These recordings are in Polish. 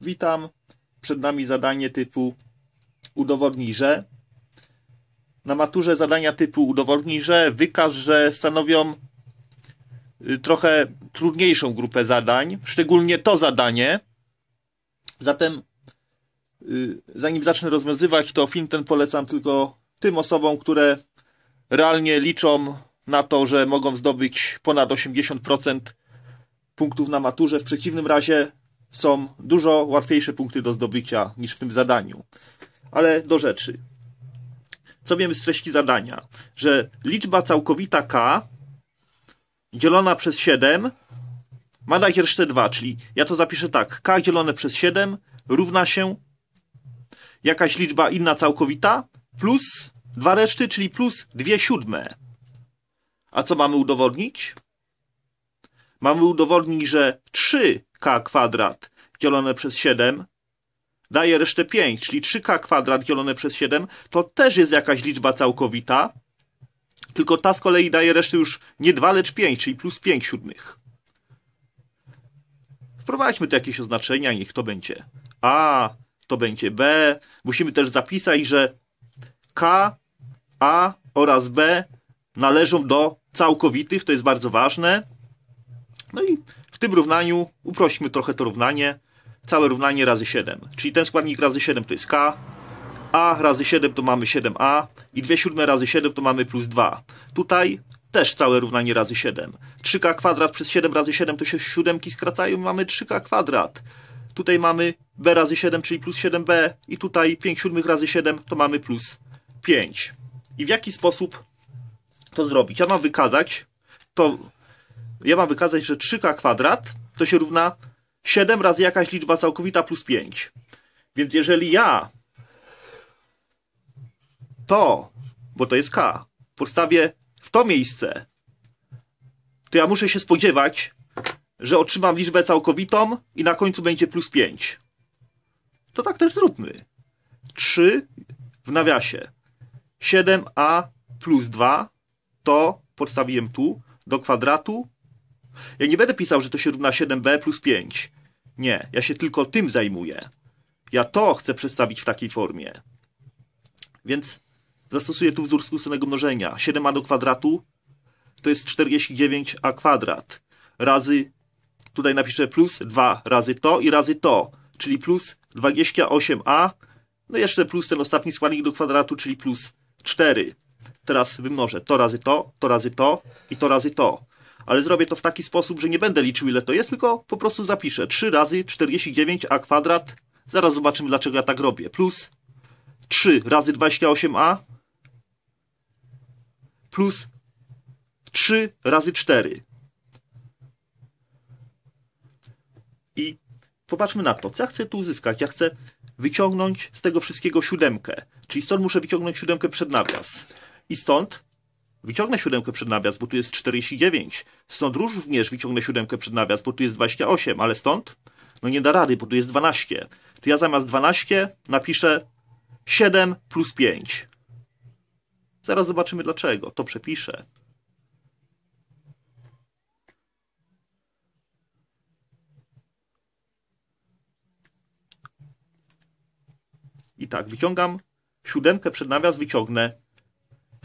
Witam. Przed nami zadanie typu udowodnij, że. Na maturze zadania typu udowodnij, że wykaż, że stanowią y, trochę trudniejszą grupę zadań, szczególnie to zadanie. Zatem, y, zanim zacznę rozwiązywać, to film ten polecam tylko tym osobom, które realnie liczą na to, że mogą zdobyć ponad 80% punktów na maturze. W przeciwnym razie są dużo łatwiejsze punkty do zdobycia niż w tym zadaniu. Ale do rzeczy. Co wiemy z treści zadania? Że liczba całkowita k dzielona przez 7 ma dać resztę 2, czyli ja to zapiszę tak. k dzielone przez 7 równa się jakaś liczba inna całkowita plus 2 reszty, czyli plus 2 siódme. A co mamy udowodnić? Mamy udowodnić, że 3k kwadrat dzielone przez 7 daje resztę 5, czyli 3k kwadrat dzielone przez 7 to też jest jakaś liczba całkowita, tylko ta z kolei daje resztę już nie 2, lecz 5, czyli plus 5 siódmych. Wprowadźmy tu jakieś oznaczenia, niech to będzie A, to będzie B. Musimy też zapisać, że K, A oraz B należą do całkowitych, to jest bardzo ważne. No i w tym równaniu uprośćmy trochę to równanie. Całe równanie razy 7. Czyli ten składnik razy 7 to jest K. A razy 7 to mamy 7A. I 2 siódme razy 7 to mamy plus 2. Tutaj też całe równanie razy 7. 3K kwadrat przez 7 razy 7 to się siódemki skracają i mamy 3K kwadrat. Tutaj mamy B razy 7, czyli plus 7B. I tutaj 5 siódmych razy 7 to mamy plus 5. I w jaki sposób to zrobić? Ja mam wykazać to ja mam wykazać, że 3k kwadrat to się równa 7 razy jakaś liczba całkowita plus 5. Więc jeżeli ja to, bo to jest k, postawię w to miejsce, to ja muszę się spodziewać, że otrzymam liczbę całkowitą i na końcu będzie plus 5. To tak też zróbmy. 3 w nawiasie. 7a plus 2 to podstawiłem tu do kwadratu ja nie będę pisał, że to się równa 7b plus 5. Nie, ja się tylko tym zajmuję. Ja to chcę przedstawić w takiej formie. Więc zastosuję tu wzór skróconego mnożenia. 7a do kwadratu to jest 49a kwadrat. Razy, tutaj napiszę plus 2 razy to i razy to, czyli plus 28a. No jeszcze plus ten ostatni składnik do kwadratu, czyli plus 4. Teraz wymnożę to razy to, to razy to i to razy to ale zrobię to w taki sposób, że nie będę liczył ile to jest, tylko po prostu zapiszę 3 razy 49a kwadrat. Zaraz zobaczymy dlaczego ja tak robię. Plus 3 razy 28a plus 3 razy 4. I popatrzmy na to, co ja chcę tu uzyskać. Ja chcę wyciągnąć z tego wszystkiego siódemkę. Czyli stąd muszę wyciągnąć siódemkę przed nawias. I stąd Wyciągnę siódemkę przed nawias, bo tu jest 49. Stąd również wyciągnę siódemkę przed nawias, bo tu jest 28, ale stąd? No nie da rady, bo tu jest 12. To ja zamiast 12 napiszę 7 plus 5. Zaraz zobaczymy dlaczego. To przepiszę. I tak, wyciągam siódemkę przed nawias, wyciągnę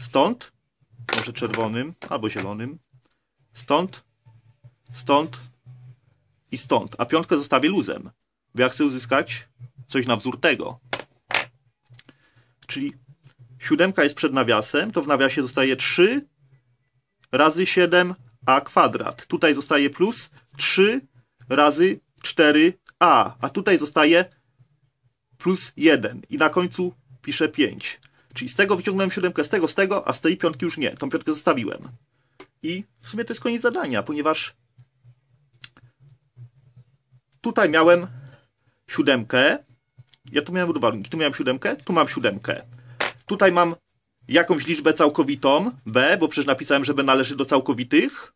stąd może czerwonym albo zielonym. Stąd, stąd i stąd. A piątkę zostawię luzem, bo ja chcę uzyskać coś na wzór tego. Czyli siódemka jest przed nawiasem, to w nawiasie zostaje 3 razy 7a kwadrat. Tutaj zostaje plus 3 razy 4a, a tutaj zostaje plus 1 i na końcu piszę 5. Czyli z tego wyciągnąłem siódemkę, z tego, z tego, a z tej piątki już nie. Tą piątkę zostawiłem. I w sumie to jest koniec zadania, ponieważ tutaj miałem siódemkę. Ja tu miałem równowarunki. Tu miałem siódemkę, tu mam siódemkę. Tutaj mam jakąś liczbę całkowitą, b, bo przecież napisałem, że b należy do całkowitych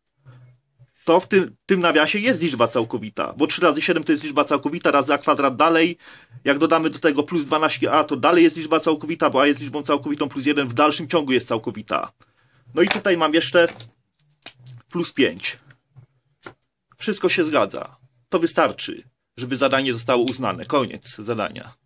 to w tym, tym nawiasie jest liczba całkowita, bo 3 razy 7 to jest liczba całkowita, razy a kwadrat dalej. Jak dodamy do tego plus 12a, to dalej jest liczba całkowita, bo a jest liczbą całkowitą, plus 1 w dalszym ciągu jest całkowita. No i tutaj mam jeszcze plus 5. Wszystko się zgadza. To wystarczy, żeby zadanie zostało uznane. Koniec zadania.